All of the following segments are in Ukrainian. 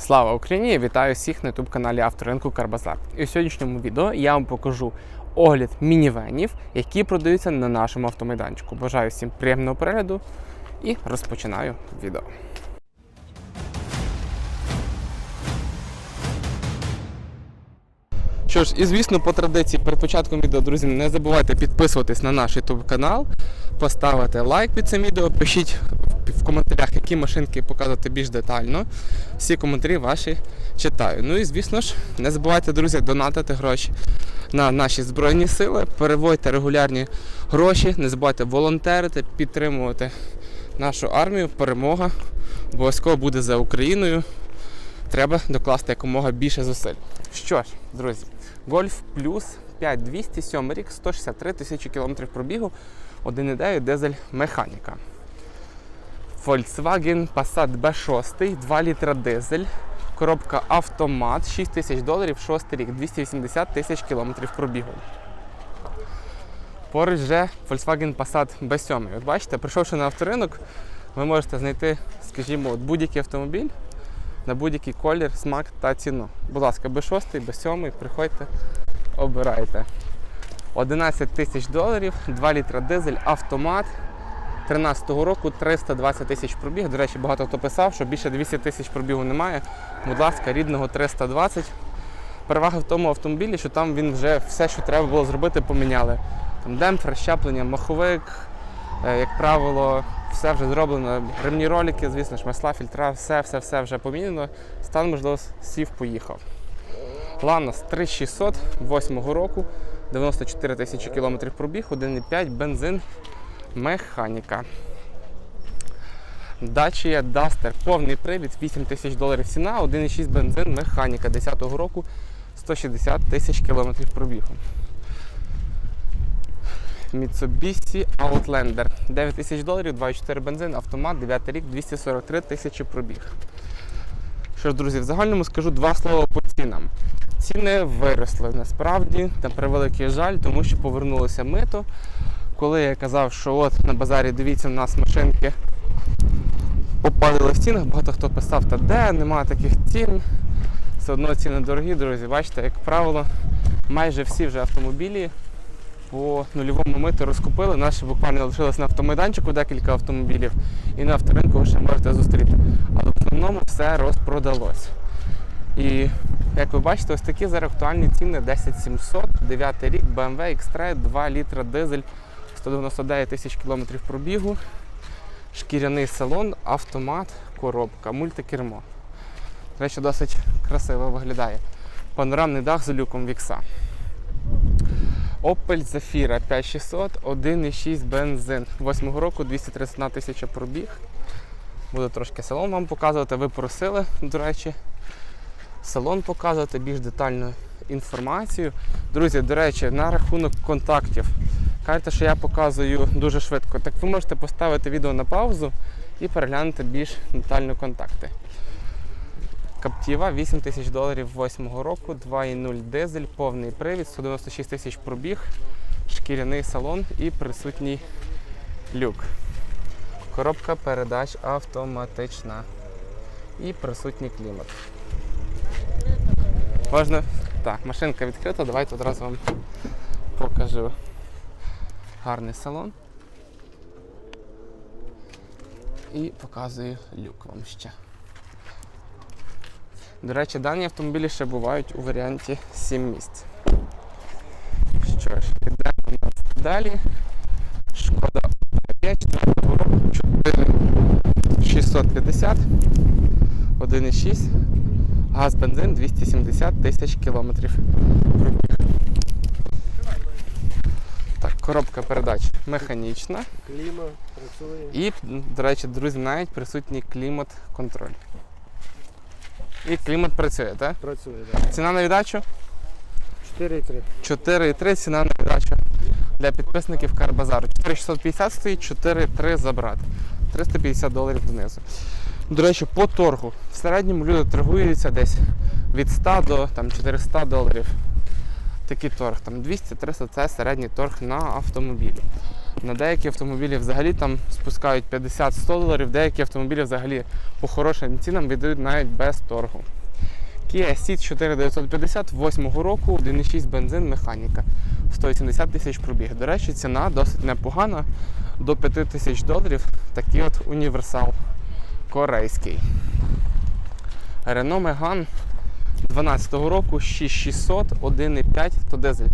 Слава Україні! Вітаю всіх на youtube каналі Авторинку Карбазар. І в сьогоднішньому відео я вам покажу огляд мінівенів, які продаються на нашому автомайданчику. Бажаю всім приємного перегляду і розпочинаю відео. Що ж, і звісно, по традиції перед початком відео, друзі, не забувайте підписуватись на наш YouTube канал, поставити лайк під цим відео, пишіть в коментарях, які машинки показувати більш детально. Всі коментарі ваші читаю. Ну і звісно ж, не забувайте, друзі, донатити гроші на наші збройні сили, переводьте регулярні гроші, не забувайте волонтерити, підтримувати нашу армію. Перемога обов'язково буде за Україною. Треба докласти якомога більше зусиль. Що ж, друзі, Golf Plus 5200, 7 рік, 163 тисячі кілометрів пробігу, 1,9 дизель механіка. Volkswagen Passat B6, 2 літра дизель, коробка автомат, 6 тисяч доларів, 6 рік, 280 тисяч кілометрів пробігу. Поруч вже Volkswagen Passat B7. От бачите, прийшовши на авторинок, ви можете знайти, скажімо, будь-який автомобіль на будь-який колір, смак та ціну. Будь ласка, B6, B7, приходьте, обирайте. 11 тисяч доларів, 2 літра дизель, автомат. 13-го року 320 тисяч пробіг. До речі, багато хто писав, що більше 200 тисяч пробігу немає. Будь ласка, рідного 320. Перевага в тому автомобілі, що там він вже все, що треба було зробити, поміняли. Там демпфер, щеплення, маховик, е, як правило, все вже зроблено. Ремні ролики, звісно ж, масла, фільтра, все, все, все вже помінено. Стан, можливо, сів, поїхав. Ланос 3600 8 року, 94 тисячі кілометрів пробіг, 1,5 бензин, механіка. Dacia Duster, повний привід, 8 тисяч доларів ціна, 1,6 бензин, механіка 10-го року, 160 тисяч кілометрів пробігу. Mitsubishi Outlander, 9 тисяч доларів, 2,4 бензин, автомат, 9 рік, 243 тисячі пробіг. Що ж, друзі, в загальному скажу два слова по цінам. Ціни виросли насправді, на превеликий жаль, тому що повернулося мито. Коли я казав, що от на базарі дивіться, у нас машинки попадали в цінах, багато хто писав, та де, нема таких цін. Все одно ціни дорогі, друзі. Бачите, як правило, майже всі вже автомобілі по нульовому миту розкупили. Наші буквально лишилось на автомайданчику декілька автомобілів і на авторинку ви ще можете зустріти. Але в основному все розпродалось. І як ви бачите, ось такі зараз актуальні ціни 10700, 9 рік, BMW X3, 2 літра дизель, 199 тисяч кілометрів пробігу, шкіряний салон, автомат, коробка, мультикермо. Речі, досить красиво виглядає. Панорамний дах з люком Вікса. Opel Zafira 5600, 1,6 бензин. 8 року 231 тисяча пробіг. Буду трошки салон вам показувати. Ви просили, до речі, салон показувати, більш детальну інформацію. Друзі, до речі, на рахунок контактів. Кажете, що я показую дуже швидко. Так ви можете поставити відео на паузу і переглянути більш детально контакти. Каптіва 8 тисяч доларів 8 року, 2,0 дизель, повний привід, 196 тисяч пробіг, шкіряний салон і присутній люк. Коробка передач автоматична і присутній клімат. Можна. Так, машинка відкрита, давайте одразу вам покажу. Гарний салон. І показую люк вам ще. До речі, дані автомобілі ще бувають у варіанті 7 місць. Що ж, йдемо у нас далі. Шкода Октавія 4 року 4650, 1,6, газ бензин 270 тисяч кілометрів. Так, коробка передач механічна. Кліма працює. І, до речі, друзі, навіть присутній клімат-контроль. І клімат працює, так? Працює, так. Ціна на віддачу 4,3. 4,3 ціна на віддачу для підписників Карбазару. 4650 стоїть, 4,3 забрати. 350 доларів донизу. До речі, по торгу. В середньому люди торгуються десь від 100 до там, 400 доларів. Такий торг. Там 200-300 це середній торг на автомобілі. На деякі автомобілі взагалі там спускають 50-100 доларів, деякі автомобілі взагалі по хорошим цінам віддають навіть без торгу. Kia Ceed 4950 8 року, 1,6 бензин, механіка. 180 тисяч пробіг. До речі, ціна досить непогана. До 5 тисяч доларів. Такий от універсал корейський. Renault Megane 12 року 6600, 1,5 то дизель.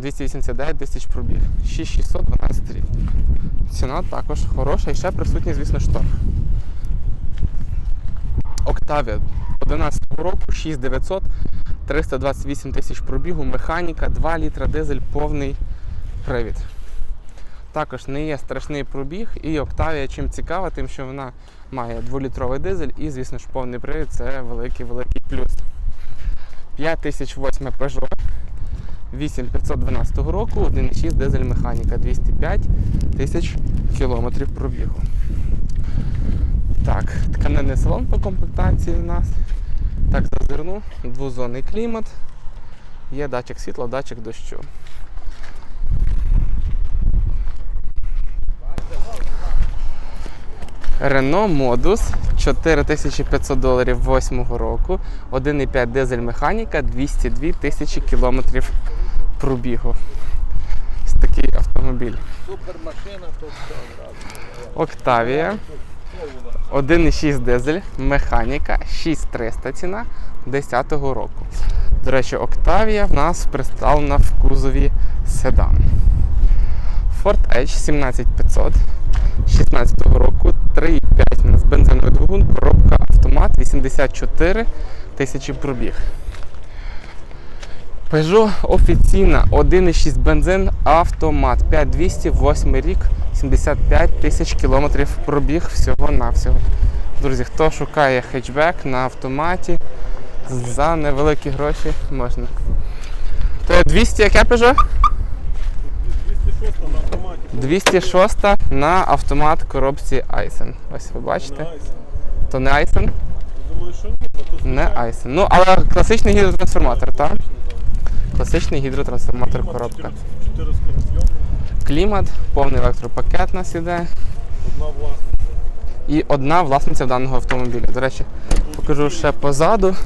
289 тисяч пробіг. 6600, 12 рік. Ціна також хороша і ще присутній, звісно, шторм. Octavia 11 року 6900, 328 тисяч пробігу, механіка, 2 літра дизель, повний привід. Також не є страшний пробіг, і Octavia чим цікава, тим, що вона має 2-літровий дизель і, звісно ж, повний привід це великий-великий плюс. 5008 Peugeot 8512 року, 1,6 дизель механіка, 205 тисяч кілометрів пробігу. Так, тканинний салон по комплектації у нас. Так, зазирну, двозонний клімат. Є датчик світла, датчик дощу. Renault Modus 4500 доларів 8 року, 1,5 дизель механіка, 202 тисячі кілометрів пробігу. Ось такий автомобіль. Супермашина, то все одразу. Octavia 1,6 дизель, механіка, 6300 ціна 10 го року. До речі, Octavia в нас представлена в кузові седан. Ford Edge 17500 16 го року, 3,5 у нас бензиновий двигун, коробка автомат, 84 тисячі пробіг. Peugeot офіційна 1,6 бензин, автомат 5208 рік, 75 тисяч кілометрів пробіг всього-навсього. Друзі, хто шукає хетчбек на автоматі за невеликі гроші можна. То є 200 яке Peugeot? 206 на автоматі. 206 на автомат коробці Айсен. Ось ви бачите. То не Айсен? Думаю, що ні, бо Не Айсен. Ну, але класичний гідротрансформатор, так? Класичний гідротрансформатор коробка. Клімат, повний електропакет у нас іде. І одна власниця даного автомобіля. До речі, покажу ще позаду.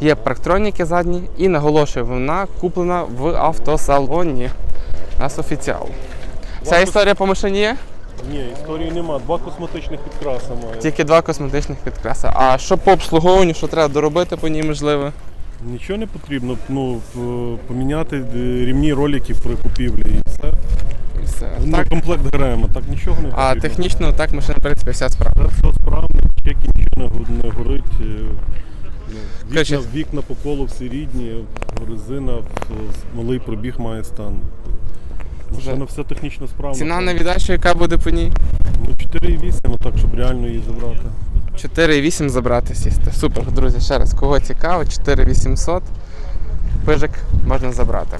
Є парктроніки задні і наголошую, вона куплена в автосалоні. Нас офіціал. Вся історія по машині є? Ні, історії нема. Два косметичних підкраси має. Тільки два косметичних підкраси. А що по обслуговуванню, що треба доробити по ній можливо? Нічого не потрібно. Ну, поміняти е, рівні ролики при купівлі і все. І все. Ну, Так. комплект ГРМ, так нічого не потрібно. А технічно так машина, в принципі, вся справа. Все справно, чеки нічого не, горить. е, ну, Вікна, вікна по колу всі рідні, резина, малий пробіг має стан. Машина все технічно справно. Ціна на віддачу, яка буде по ній? Ну 4,8, ну так, щоб реально її забрати. 4,8 забрати сісти. Супер, друзі, ще раз, кого цікаво, 4800 пижик можна забрати.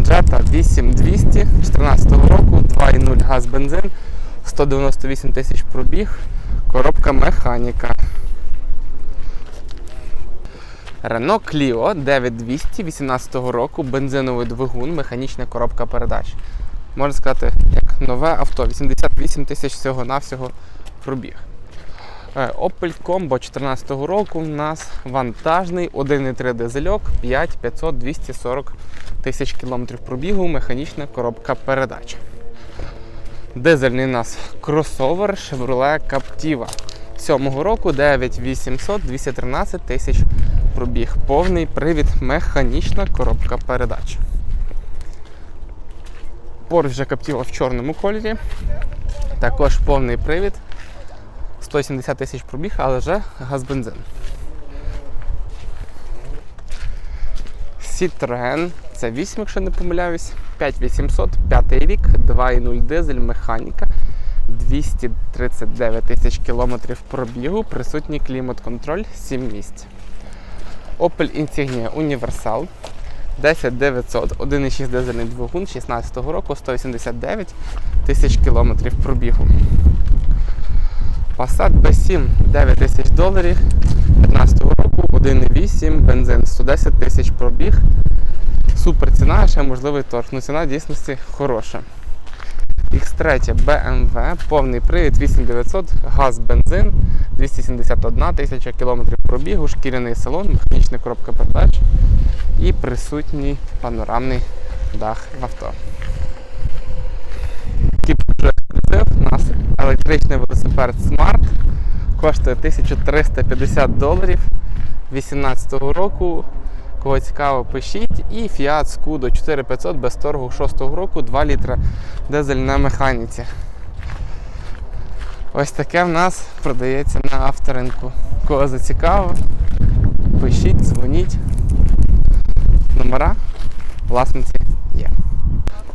Jetta 8200 14 року, 2,0 газ бензин, 198 тисяч пробіг, коробка механіка. Renault Clio 9200 18 року, бензиновий двигун, механічна коробка передач. Можна сказати, як нове авто, 88 тисяч всього-навсього пробіг. Е, Opel Combo 14 року у нас вантажний 1,3 дизельок, 5500 240 тисяч кілометрів пробігу, механічна коробка передач. Дизельний у нас кросовер Chevrolet Captiva. 7 року 9800 213 тисяч пробіг. Повний привід, механічна коробка передач. Porsche Captiva в чорному кольорі. Також повний привід. 170 тисяч пробіг, але вже газ-бензин. Citroen це 8, якщо не помиляюсь, 5800, 5 рік, 2,0 дизель, механіка, 239 тисяч кілометрів пробігу, присутній клімат-контроль, 7 місць. Opel Insignia Universal 10900, 1,6 дизельний двигун 16 року, 189 тисяч кілометрів пробігу. Passat B7 9 тисяч доларів 15 року, 1,8, бензин 110 тисяч пробіг. Супер ціна, ще можливий торг. Ну ціна дійсності хороша. X3 BMW, повний привід 8900, газ, бензин, 271 тисяча кілометрів пробігу, шкіряний салон, механічна коробка передач і присутній панорамний дах в авто. Такий. У нас електричний велосипед Smart коштує 1350 доларів 2018 року. Кого цікаво, пишіть. І Fiat Scudo 4500 без торгу 6 року, 2 літра дизель на механіці. Ось таке в нас продається на авторинку. Кого зацікавило, пишіть, дзвоніть. Номера власниці.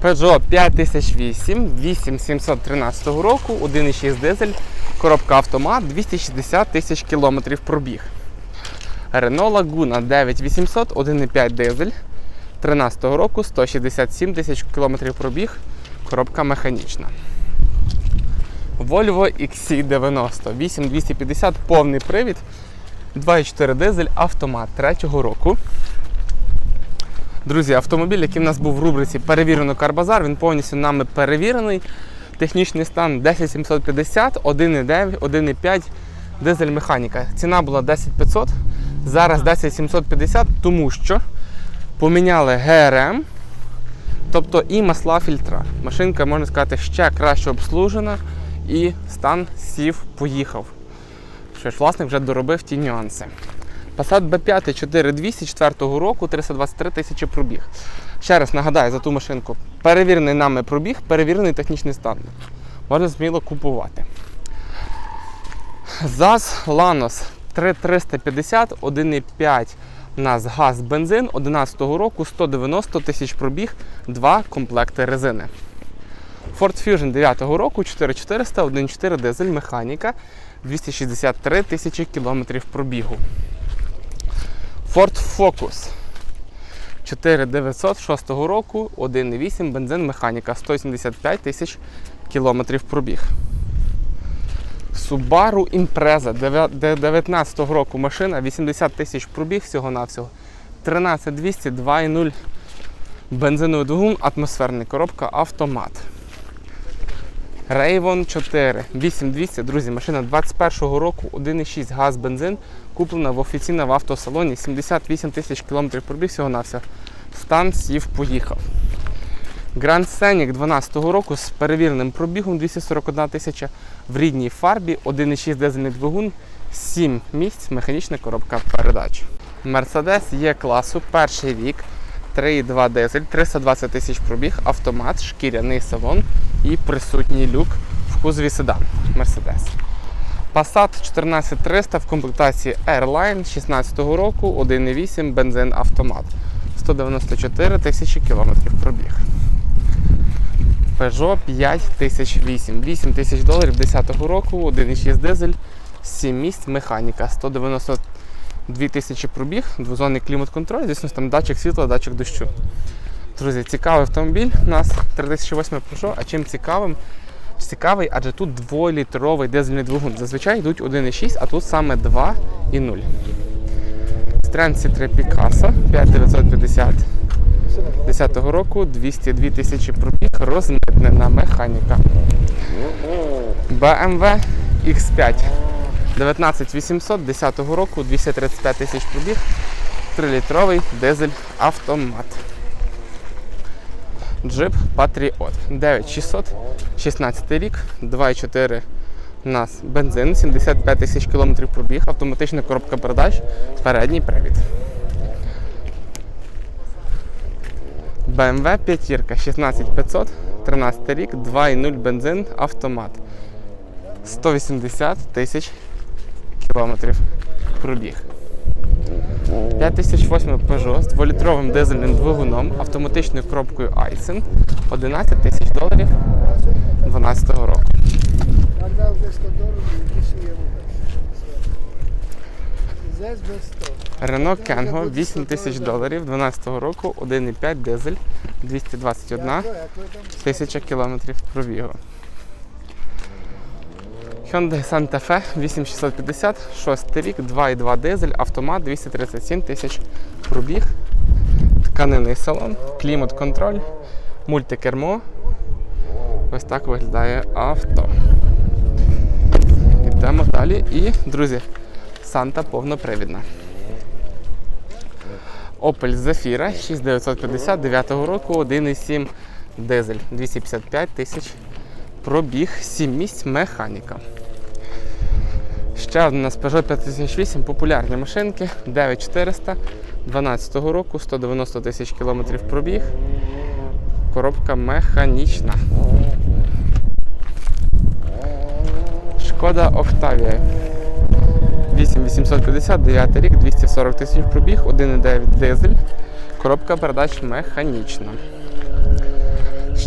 Peugeot 5008 8713 року, 1,6 дизель, коробка автомат, 260 тисяч кілометрів пробіг. Renault Laguna 9800, 1,5 дизель 13 року, 167 тисяч кілометрів пробіг, коробка механічна. Volvo XC90 8250, повний привід, 2,4 дизель, автомат 3 року. Друзі, автомобіль, який в нас був в рубриці Перевірено Карбазар, він повністю нами перевірений. Технічний стан 10750, 1,9, 1,5 дизель механіка. Ціна була 10500, зараз 10750, тому що поміняли ГРМ, тобто і масла фільтра. Машинка, можна сказати, ще краще обслужена і стан сів, поїхав. Що ж, власник вже доробив ті нюанси. Passat B5 4200 4 року, 323 тисячі пробіг. Ще раз нагадаю за ту машинку. Перевірений нами пробіг, перевірений технічний стан. Можна сміло купувати. ЗАЗ Lanos 3350, 1,5 у нас газ бензин 11 року, 190 тисяч пробіг, два комплекти резини. Ford Fusion 9 року, 4400, 1,4 дизель, механіка, 263 тисячі кілометрів пробігу. Ford Focus 4900 6 року, 1,8 бензин механіка, 175 тисяч кілометрів пробіг. Subaru Impreza 19 року машина, 80 тисяч пробіг всього-навсього. 13200 2.0 бензиновий двигун, атмосферний коробка, автомат. Raven 4 8200, друзі, машина 21 року, 1,6 газ бензин, куплена в офіційно в автосалоні, 78 тисяч кілометрів пробіг всього навсього Стан сів, поїхав. Grand Scenic 12 року з перевіреним пробігом 241 тисяча в рідній фарбі, 1,6 дизельний двигун, 7 місць, механічна коробка передач. Mercedes є класу, перший рік, 3,2 дизель, 320 тисяч пробіг, автомат, шкіряний салон і присутній люк в кузові седан Mercedes. Passat 14300 в комплектації Airline 16 го року, 1,8 бензин автомат. 194 тисячі кілометрів пробіг. Peugeot 5008, 8 тисяч доларів 10-го року, 1,6 дизель, 7 місць механіка, 190 2000 пробіг, двозонний клімат-контроль, звісно, там датчик світла, датчик дощу. Друзі, цікавий автомобіль у нас 3008 пройшов, а чим цікавим? Цікавий, адже тут дволітровий дизельний двигун. Зазвичай йдуть 1,6, а тут саме 2,0. Стренці 3 Пікаса 5950 10-го року 202 тисячі пробіг, розмитнена механіка. BMW X5. 19800 10 року 235 тисяч пробіг, 3-літровий дизель автомат. Джип Patriot 9600 16 рік, 2,4 у нас бензин, 75 тисяч кілометрів пробіг, автоматична коробка передач, передній привід. BMW 5 16500, 13 рік, 2,0 бензин, автомат. 180 тисяч кілометрів пробіг. 5008 Peugeot з 2-літровим дизельним двигуном, автоматичною коробкою Aisin, 11 тисяч доларів 2012 року. Renault Kangoo 8 тисяч доларів 12 року, 1,5 дизель, 221 тисяча кілометрів пробігу. Hyundai Santa Fe 8650, 6 рік, 2,2 дизель, автомат 237 тисяч пробіг, тканинний салон, клімат-контроль, мультикермо, Ось так виглядає авто. Йдемо далі. І, друзі, Санта повнопривідна. Opel Zafira 6950 9 року, 1,7 дизель, 255 тисяч пробіг, 7 місць механіка. Ще одна у нас Peugeot 5008, популярні машинки, 9400 12 року, 190 тисяч кілометрів пробіг. Коробка механічна. Шкода Octavia 8850, 9 рік, 240 тисяч пробіг, 1,9 дизель. Коробка передач механічна.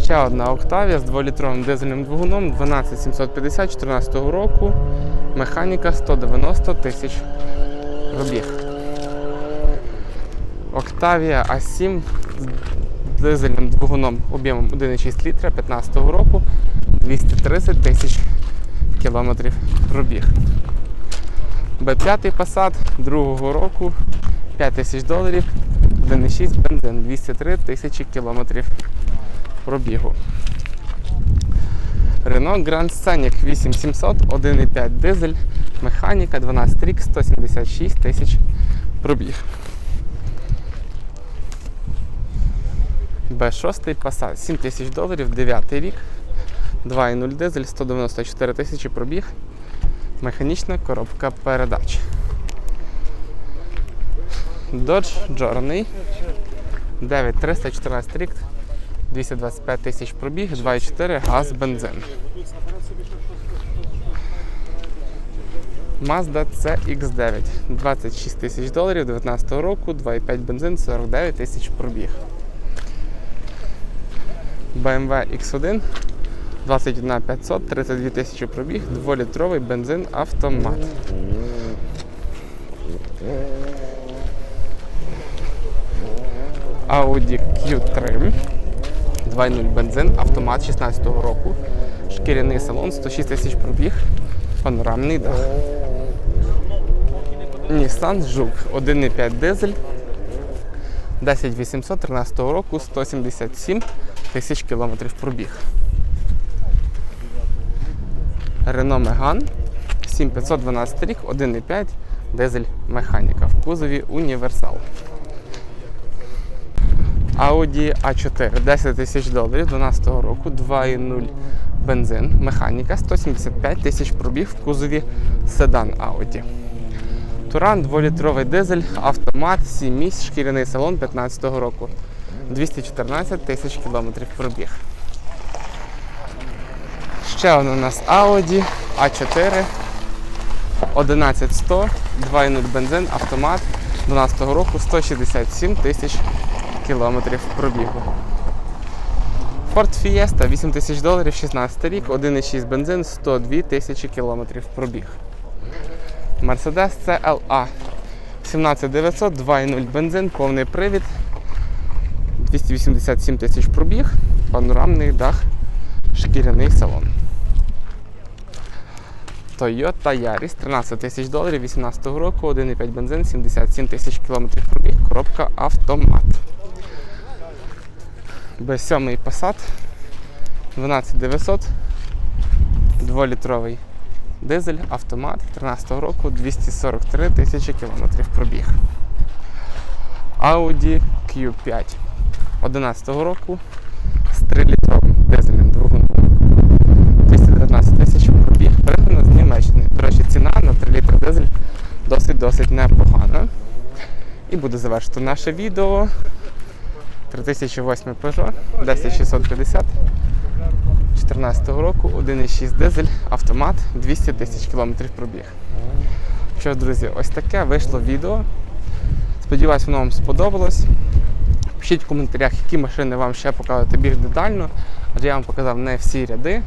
Ще одна Octavia з 2-літровим дизельним двигуном 12750 14 року. Механіка 190 тисяч пробіг. Octavia A7 з дизельним двигуном об'ємом 1,6 літра 15 року 230 тисяч кілометрів пробіг. Б5 Passat другого року 5 тисяч доларів, 1,6 бензин, 203 тисячі кілометрів пробігу. Renault Grand Scenic 8700, 1,5 дизель, механіка, 12 рік, 176 тисяч пробіг. Б6 Passat 7 тисяч доларів, 9 рік, 2,0 дизель, 194 тисячі пробіг, механічна коробка передач. Dodge Journey 9314 рік, 225 тисяч пробіг, 2,4 газ бензин. Mazda CX9 26 тисяч доларів 19 року, 2,5 бензин, 49 тисяч пробіг. BMW X1 21 500, 32 тисячі пробіг, 2-літровий бензин автомат. Audi Q3 2.0 бензин, автомат 16 року, шкіряний салон, 106 тисяч пробіг, панорамний дах. Nissan Juke 1.5 дизель, 10800 13 року, 177 тисяч кілометрів пробіг. Renault Megane 7512 рік, 1.5 дизель механіка в кузові універсал. Audi A4 10 тисяч доларів 12 року, 2.0 бензин, механіка, 175 тисяч пробіг в кузові седан Audi. Туран 2-літровий дизель, автомат, 7 місць, шкіряний салон 15 року. 214 тисяч кілометрів пробіг. Ще один у нас Audi A4 11100, 2.0 бензин, автомат 12-го року, 167 тисяч кілометрів пробігу. Ford Fiesta 8 тисяч доларів, 16 рік, 1,6 бензин, 102 тисячі кілометрів пробіг. Mercedes CLA 17900, 2,0 бензин, повний привід, 287 тисяч пробіг, панорамний дах, шкіряний салон. Toyota Yaris 13 тисяч доларів 18 року, 1,5 бензин, 77 тисяч кілометрів пробіг, коробка автомат. B7 Passat 12900, 2-літровий дизель, автомат 13 року, 243 тисячі кілометрів пробіг. Audi Q5 11-го року з 3-літровим дизельним двигуном. 219 тисяч пробіг, пригнано з Німеччини. До речі, ціна на 3 літри дизель досить-досить непогана. І буде завершити наше відео. 3008 Peugeot 10650 14 року, 1,6 дизель, автомат, 200 тисяч кілометрів пробіг. Що ж, друзі, ось таке вийшло відео. Сподіваюсь, воно вам сподобалось. Пишіть в коментарях, які машини вам ще показати більш детально, адже я вам показав не всі ряди.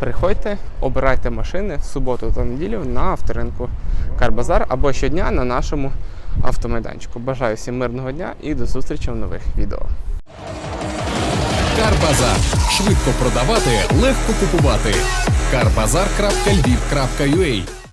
Приходьте, обирайте машини в суботу та неділю на авторинку Карбазар або щодня на нашому автомайданчику. Бажаю всім мирного дня і до зустрічі в нових відео. Карбазар. Швидко продавати, легко купувати. Карбазар.львів.ua